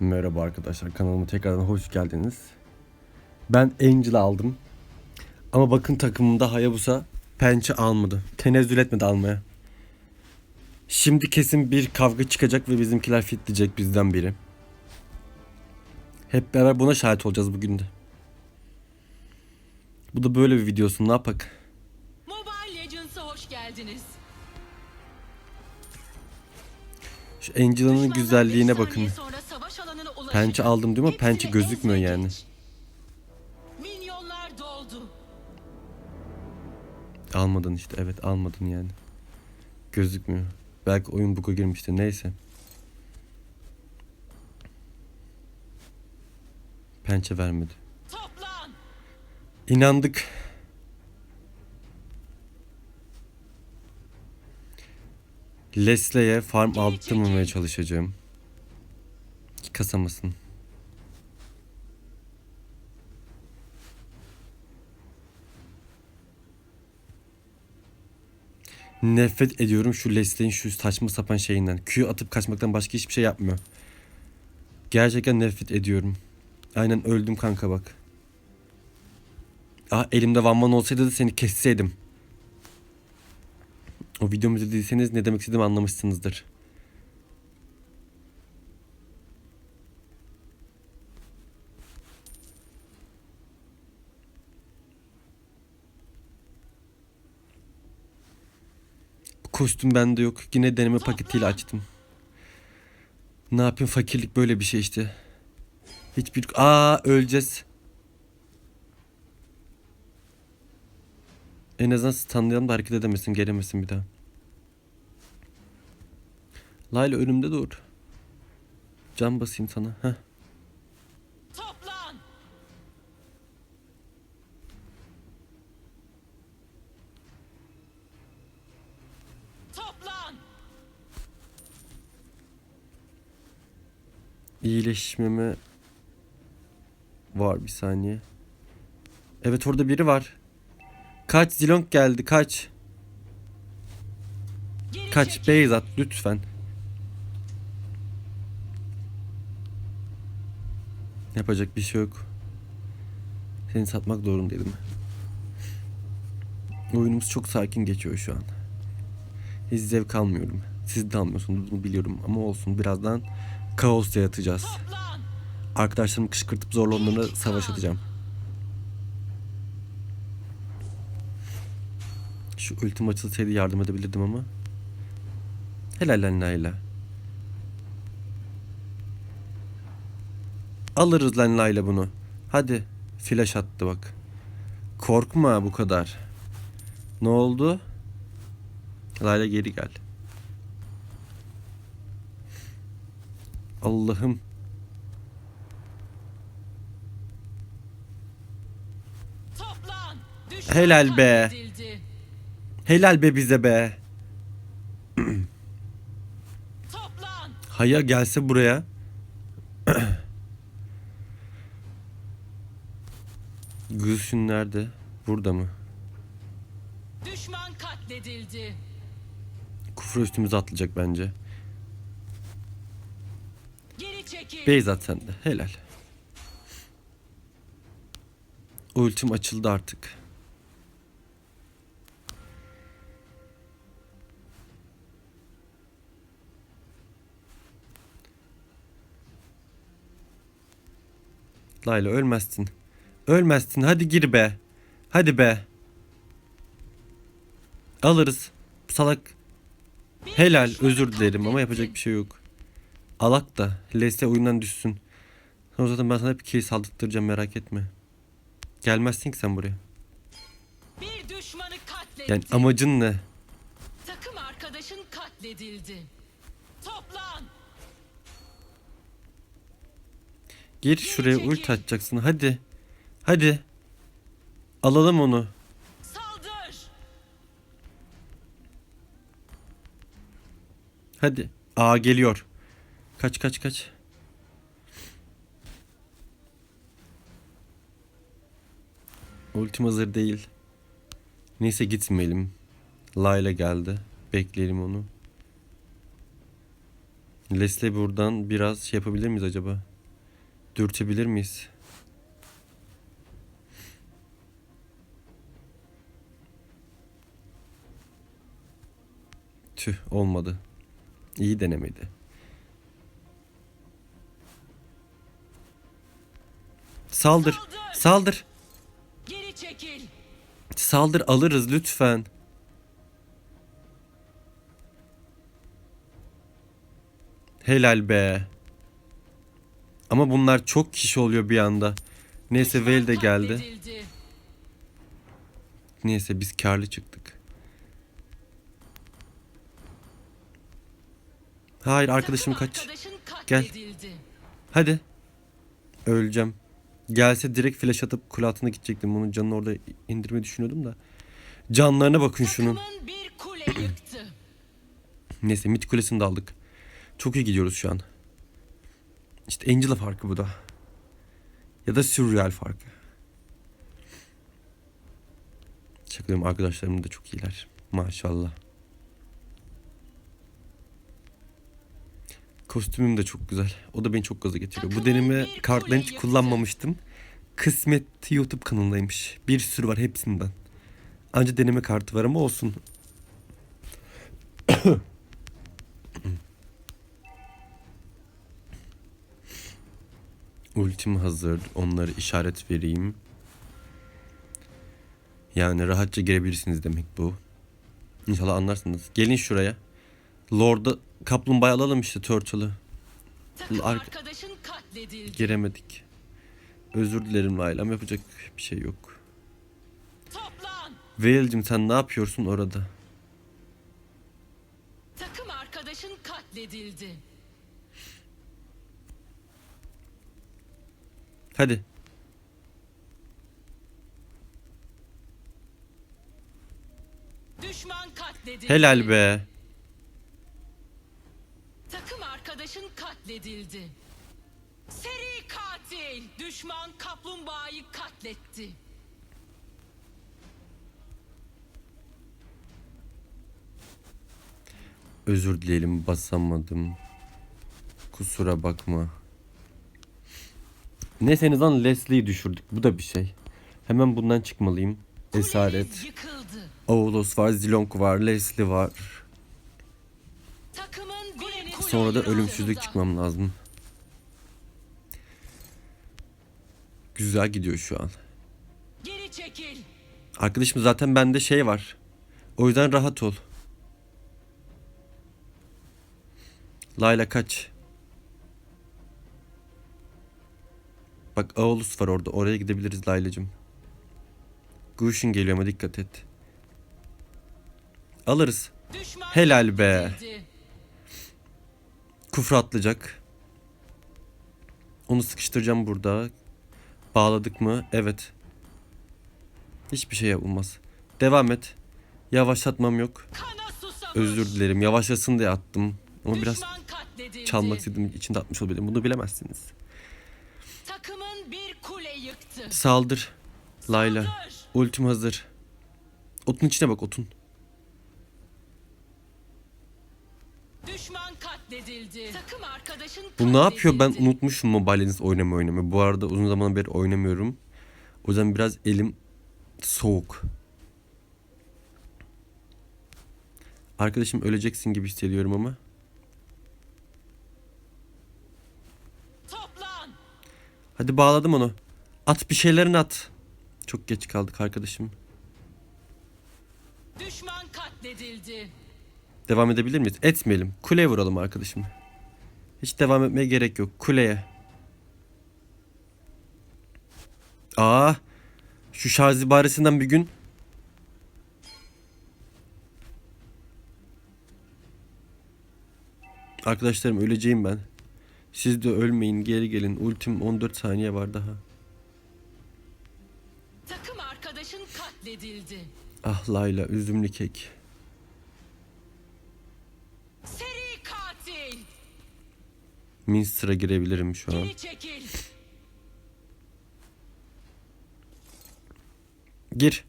Merhaba arkadaşlar kanalıma tekrardan hoş geldiniz. Ben Angel aldım. Ama bakın takımımda Hayabusa pençe almadı. Tenezzül etmedi almaya. Şimdi kesin bir kavga çıkacak ve bizimkiler fitleyecek bizden biri. Hep beraber buna şahit olacağız bugün de. Bu da böyle bir videosu ne yapak? Mobile Legends'a hoş geldiniz. Şu Angela'nın güzelliğine bakın. sonra. Pençe aldım diyor ama pençe gözükmüyor yani. Minyonlar doldu. Almadın işte evet almadın yani. Gözükmüyor. Belki oyun bug'a girmişti neyse. Pençe vermedi. Toplan. İnandık. Leslie'ye farm aldırmamaya çalışacağım. Ki kasamasın. Nefret ediyorum şu Leslie'nin şu saçma sapan şeyinden. Q atıp kaçmaktan başka hiçbir şey yapmıyor. Gerçekten nefret ediyorum. Aynen öldüm kanka bak. Ah elimde One Man olsaydı da seni kesseydim. O videomu izlediyseniz ne demek istediğimi anlamışsınızdır. Kostüm bende yok. Yine deneme paketiyle açtım. Ne yapayım fakirlik böyle bir şey işte. Hiçbir... Aa öleceğiz. En azından standlayalım da hareket edemesin, gelemesin bir daha. Layla önümde dur. Can basayım sana. Heh. İyileşmeme var bir saniye. Evet orada biri var. Kaç Zilong geldi kaç. Geri Kaç. Beyzat lütfen. Yapacak bir şey yok. Seni satmak zorundaydım. Oyunumuz çok sakin geçiyor şu an. Hiç zevk almıyorum. Siz de almıyorsunuz bunu biliyorum ama olsun birazdan kaos yaratacağız. Arkadaşlarımı kışkırtıp zorla onlara savaş atacağım. Şu ultim açılsaydı yardım edebilirdim ama. Helal lan Layla. Alırız lan Layla bunu. Hadi. Flash attı bak. Korkma bu kadar. Ne oldu? Layla geri gel. Allah'ım. Helal be. Helal be bize be. Haya gelse buraya. Gülsün nerede? Burada mı? Düşman katledildi. Kufra üstümüze atlayacak bence. Geri çekil. Beyzat sende. Helal. Ultim açıldı artık. Layla ölmezsin. Ölmezsin. Hadi gir be. Hadi be. Alırız. Salak. Helal. Özür dilerim ama yapacak bir şey yok. Alak da. LS oyundan düşsün. Sonra zaten ben sana hep kill saldırtıracağım merak etme. Gelmezsin ki sen buraya. Bir düşmanı katletti. Yani amacın ne? Takım arkadaşın katledildi. Toplan. Gir şuraya çekil. ult atacaksın. Hadi. Hadi. Alalım onu. Saldır. Hadi. Aa geliyor. Kaç kaç kaç. Ultim hazır değil. Neyse gitmeyelim. Layla geldi. Bekleyelim onu. Leslie buradan biraz şey yapabilir miyiz acaba? Dürtebilir miyiz? Tüh olmadı. İyi denemeydi. Saldır. Saldır. Geri çekil. Saldır alırız lütfen. Helal be. Ama bunlar çok kişi oluyor bir anda. Neyse Veil de geldi. Neyse biz karlı çıktık. Hayır arkadaşım kaç. Gel. Hadi. Öleceğim. Gelse direkt flash atıp kule altına gidecektim. Onun canını orada indirmeyi düşünüyordum da. Canlarına bakın şunun. Neyse mid kulesini de aldık. Çok iyi gidiyoruz şu an. İşte Angela farkı bu da. Ya da Surreal farkı. Şakayım arkadaşlarım da çok iyiler. Maşallah. Kostümüm de çok güzel. O da beni çok gaza getiriyor. Bu deneme kartlarını hiç kullanmamıştım. Kısmet YouTube kanalındaymış. Bir sürü var hepsinden. Anca deneme kartı var ama olsun. Ultim hazır. Onları işaret vereyim. Yani rahatça girebilirsiniz demek bu. İnşallah anlarsınız. Gelin şuraya. Lord'a kaplumbağa alalım işte Turtle'ı. Takım Ar- arkadaşın katledildi. Giremedik. Özür dilerim Laylam. Yapacak bir şey yok. Toplan. Veil'cim sen ne yapıyorsun orada? Takım arkadaşın katledildi. Hadi. Düşman katledildi. Helal be. Takım arkadaşın katledildi. Seri katil. Düşman kaplumbağayı katletti. Özür dileyelim basamadım. Kusura bakma. Neyse en Leslie'yi düşürdük. Bu da bir şey. Hemen bundan çıkmalıyım. Esaret. yıkıldı. Var, Zilong var, Leslie var. Kule Sonra da ölümsüzlük çıkmam lazım. Güzel gidiyor şu an. Geri çekil. Arkadaşım zaten bende şey var. O yüzden rahat ol. Layla kaç. Bak Aulus var orada. Oraya gidebiliriz Laylacığım. Gush'un geliyor ama dikkat et. Alırız. Düşman Helal be. katledildi. Kufra atlayacak. Onu sıkıştıracağım burada. Bağladık mı? Evet. Hiçbir şey yapılmaz. Devam et. Yavaşlatmam yok. Özür dilerim. Yavaşlasın diye attım. Ama biraz çalmak istediğim için de atmış olabilirim. Bunu bilemezsiniz. Takımın bir kule yıktı. Saldır. Layla. Ultim hazır. Otun içine bak otun. Düşman katledildi. Takım arkadaşın Bu ne yapıyor? Ben unutmuşum Mobile Legends oynamayı oynamayı. Bu arada uzun zamandan beri oynamıyorum. O yüzden biraz elim soğuk. Arkadaşım öleceksin gibi hissediyorum ama. Toplan. Hadi bağladım onu. At bir şeylerini at. Çok geç kaldık arkadaşım. Düşman katledildi. Devam edebilir miyiz? Etmeyelim. Kuleye vuralım arkadaşım. Hiç devam etmeye gerek yok. Kuleye. Aa, şu şarj ibaresinden bir gün Arkadaşlarım öleceğim ben. Siz de ölmeyin geri gelin. Ultim 14 saniye var daha. Takım arkadaşın katledildi. Ah Layla üzümlü kek. Minster'a girebilirim şu an. Gir.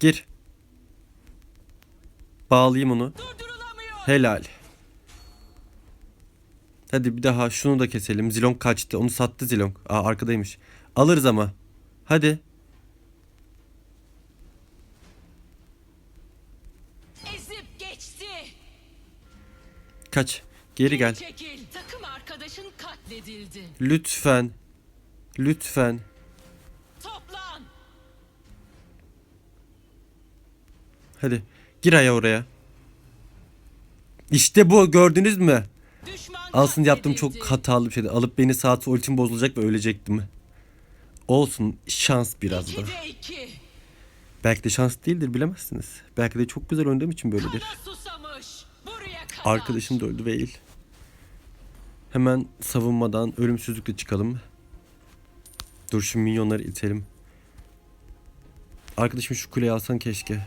Gir. Bağlayayım onu. Helal. Hadi bir daha şunu da keselim. Zilong kaçtı. Onu sattı Zilong. Aa arkadaymış. Alırız ama. Hadi. Ezip geçti. Kaç. Geri gel. Çekil. Katledildi. Lütfen. Lütfen. Toplan. Hadi. Gir aya oraya. İşte bu gördünüz mü? Düşman Aslında yaptığım çok hatalı bir şeydi. Alıp beni saat ultim bozulacak ve ölecektim. Olsun şans biraz da. 2'de 2. Belki de şans değildir bilemezsiniz. Belki de çok güzel oynadığım için böyledir. Kana susamış. Buraya kadar. Arkadaşım da öldü Veil. Hemen savunmadan ölümsüzlükle çıkalım. Dur şu minyonları itelim. Arkadaşım şu kuleyi alsan keşke.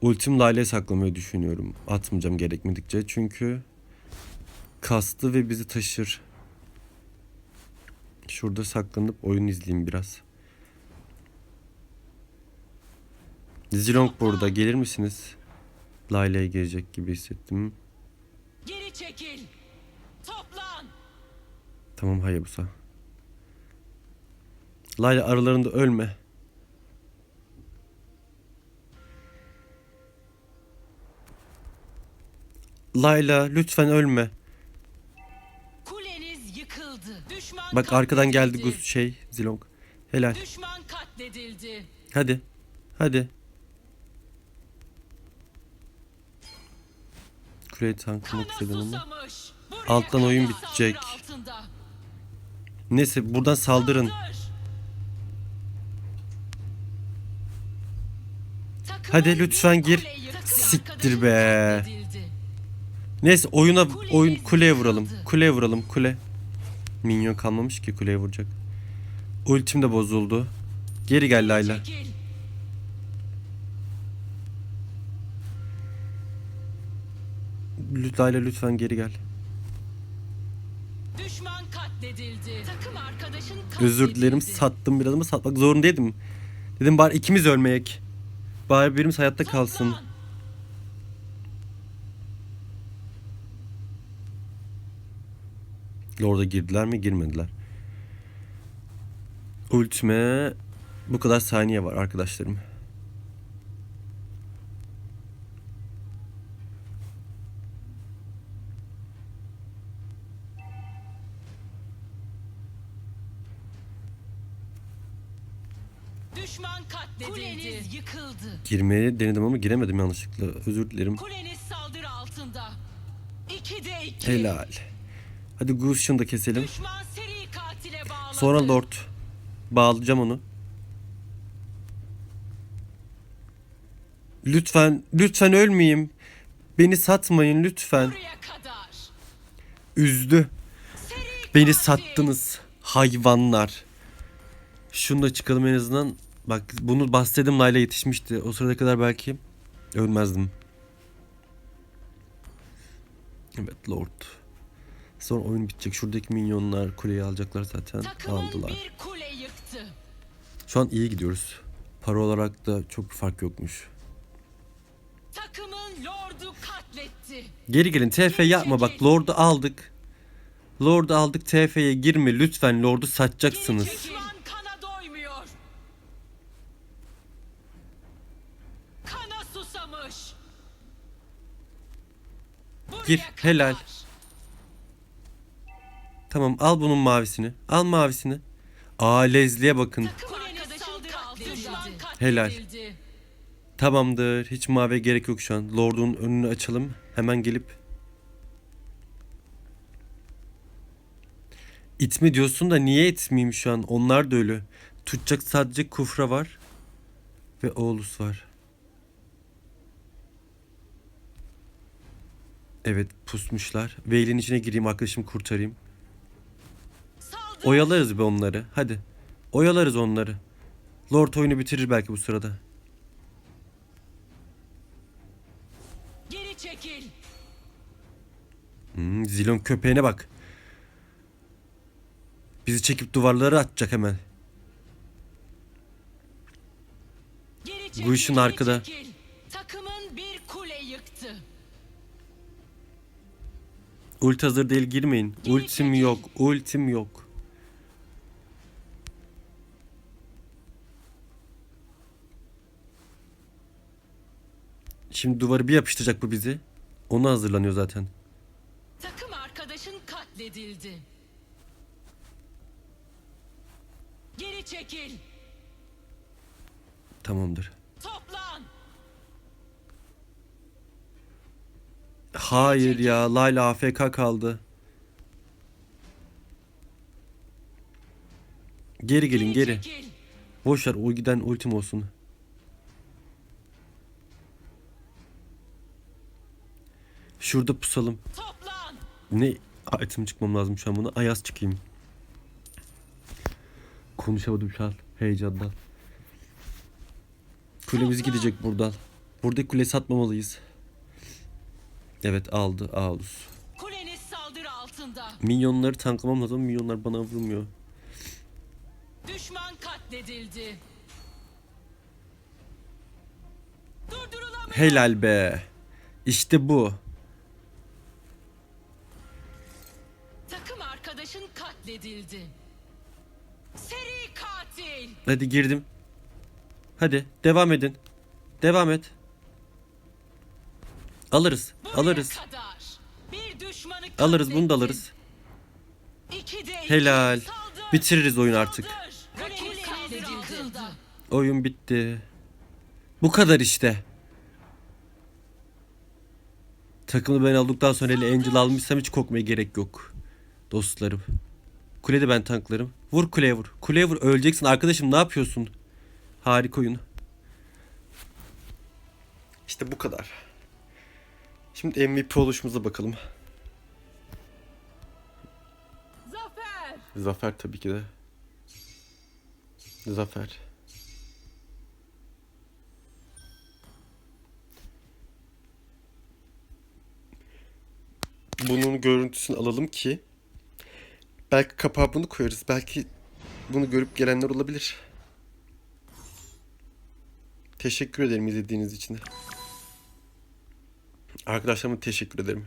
Ultim Lale'ye saklamayı düşünüyorum. Atmayacağım gerekmedikçe. Çünkü kastı ve bizi taşır. Şurada saklanıp oyun izleyeyim biraz. Zilong burada. Gelir misiniz? Lale'ye gelecek gibi hissettim. Geri çekil. Toplan. Tamam Hayabusa. Layla aralarında ölme. Layla lütfen ölme. Kuleniz yıkıldı. Düşman Bak arkadan geldi. Gus şey Zilong. Helal. Düşman katledildi. Hadi. Hadi. Kuleyi tanklamak istedim ama. Alttan oyun bitecek. Neyse buradan saldırın. Hadi lütfen gir. Siktir be. Neyse oyuna oyun kuleye vuralım. Kuleye vuralım kule. Minyon kalmamış ki kuleye vuracak. Ultim de bozuldu. Geri gel Layla. Çekil. Lü- Layla lütfen geri gel. Düşman katledildi. Takım arkadaşın katledildi. Özür dilerim sattım biraz ama satmak zorundaydım. Dedim bari ikimiz ölmeyek. Bari birimiz hayatta kalsın. Toplan. Orada girdiler mi girmediler. Ultime bu kadar saniye var arkadaşlarım. Girmeyi denedim ama giremedim yanlışlıkla. Özür dilerim. Kuleniz saldırı altında. 2'de 2. Helal. Hadi Gush'unu da keselim. Düşman seri katile bağladı. Sonra Lord. Bağlayacağım onu. Lütfen, lütfen ölmeyeyim. Beni satmayın lütfen. Üzdü. Beni sattınız. Hayvanlar. Şunu da çıkalım en azından. Bak bunu bahsettim Layla yetişmişti. O sırada kadar belki ölmezdim. Evet Lord. Sonra oyun bitecek. Şuradaki minyonlar kuleyi alacaklar zaten. Takımın Aldılar. bir kule yıktı. Şu an iyi gidiyoruz. Para olarak da çok bir fark yokmuş. Takımın lordu katletti. Geri gelin TF yapma bak Lord'u aldık. Lord'u aldık TF'ye girme lütfen Lord'u satacaksınız. Düşman kana doymuyor. Kana susamış. Buraya Gir, helal. Tamam al bunun mavisini. Al mavisini. Aa Leslie'ye bakın. Helal. Tamamdır. Hiç maviye gerek yok şu an. Lord'un önünü açalım. Hemen gelip İtme diyorsun da niye itmeyeyim şu an? Onlar da ölü. Tutacak sadece Kufra var. Ve Oğlus var. Evet pusmuşlar. Veil'in içine gireyim arkadaşımı kurtarayım. Oyalarız be onları. Hadi. Oyalarız onları. Lord oyunu bitirir belki bu sırada. Geri çekil. Hmm, Zilon köpeğine bak. Bizi çekip duvarlara atacak hemen. Geri çekil. Guiş'in geri arkada. çekil. Ult hazır değil girmeyin. Ultim yok. Ultim yok. Şimdi duvarı bir yapıştıracak bu bizi. Ona hazırlanıyor zaten. Takım arkadaşın katledildi. Geri çekil. Tamamdır. Toplan. Hayır ya. Layla AFK kaldı. Geri gelin geri. çekil. Boş ver o giden ultim olsun. Şurada pusalım. Ne item çıkmam lazım şu an buna. Ayaz çıkayım. Konuşamadım şu an heyecandan. Kulemiz gidecek buradan. Buradaki kuleyi satmamalıyız. Evet aldı Aulus. Kuleniz saldırı altında. Minyonları tanklamam lazım. Minyonlar bana vurmuyor. Düşman katledildi. Durdurulamıyor. Helal be. İşte bu. Takım arkadaşın katledildi. Seri katil. Hadi girdim. Hadi devam edin. Devam et. Alırız. Alırız. Alırız bunu da alırız. Helal. Bitiririz oyunu artık. Oyun bitti. Bu kadar işte. Takımı ben aldıktan sonra hele Angel almışsam hiç korkmaya gerek yok. Dostlarım. Kulede ben tanklarım. Vur kuleye vur. Kuleye vur. Öleceksin arkadaşım ne yapıyorsun? Harika oyun. İşte bu kadar. Şimdi MVP oluşumuza bakalım. Zafer. Zafer tabii ki de. Zafer. Bunun görüntüsünü alalım ki belki kapağı bunu koyarız. Belki bunu görüp gelenler olabilir. Teşekkür ederim izlediğiniz için. Arkadaşlarıma teşekkür ederim.